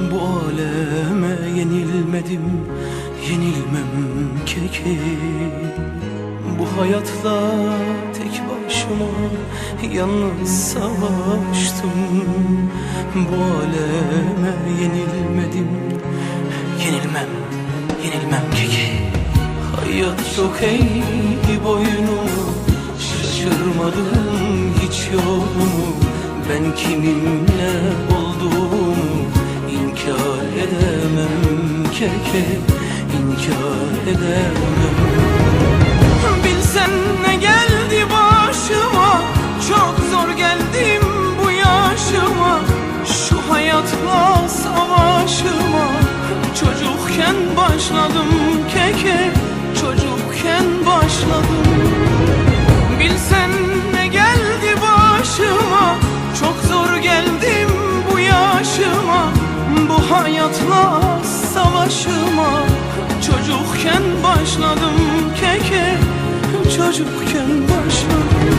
Bu aleme yenilmedim Yenilmem keki. Bu hayatla tek başıma Yalnız savaştım. Bu aleme yenilmedim Yenilmem, yenilmem keki. Hayat yok eğdi boynumu Şaşırmadım hiç yolumu Ben kiminle olduğumu inkar edemem keke inkar edemem. Bilsen ne hayatla savaşıma. Çocukken başladım keke Çocukken başladım.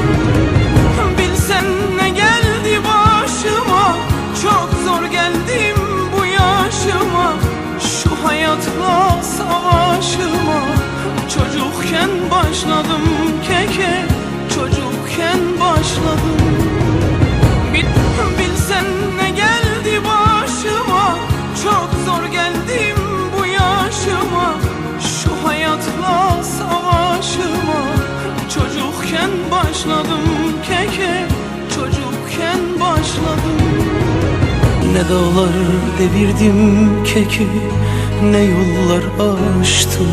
Bilsen ne geldi başıma Çok zor geldim bu yaşıma. Şu hayatla savaşıma Çocukken başladım keke başladım. Ne dağlar devirdim keke Ne yollar aştım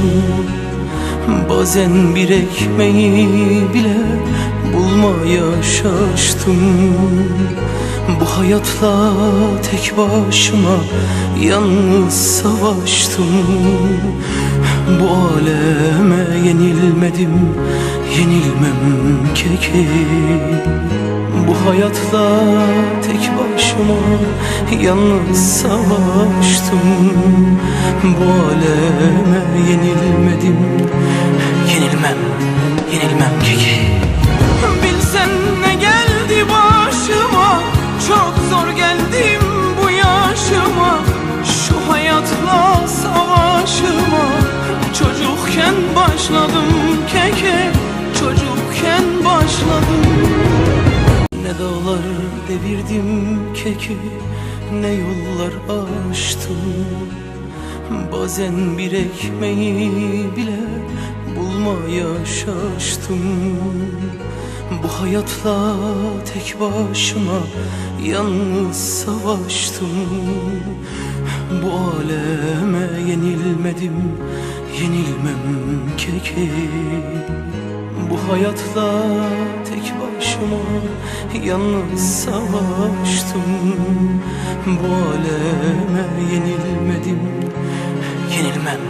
Bazen bir ekmeği bile bulmaya şaştım. Bu hayatla tek başıma yalnız savaştım. Bu aleme yenilmedim, yenilmem keke Bu hayatla tek başıma yalnız savaştım. Bu aleme yenilmedim, yenilmem, yenilmem Bilsen başladım keke Çocukken başladım. Ne dağlar devirdim keke Ne yollar aştım Bazen bir ekmeği bile bulmaya şaştım. Bu hayatla tek başıma yalnız savaştım. Bu aleme yenilmedim, yenilmem keke Bu hayatla tek başıma yalnız savaştım. Bu aleme yenilmedim, yenilmem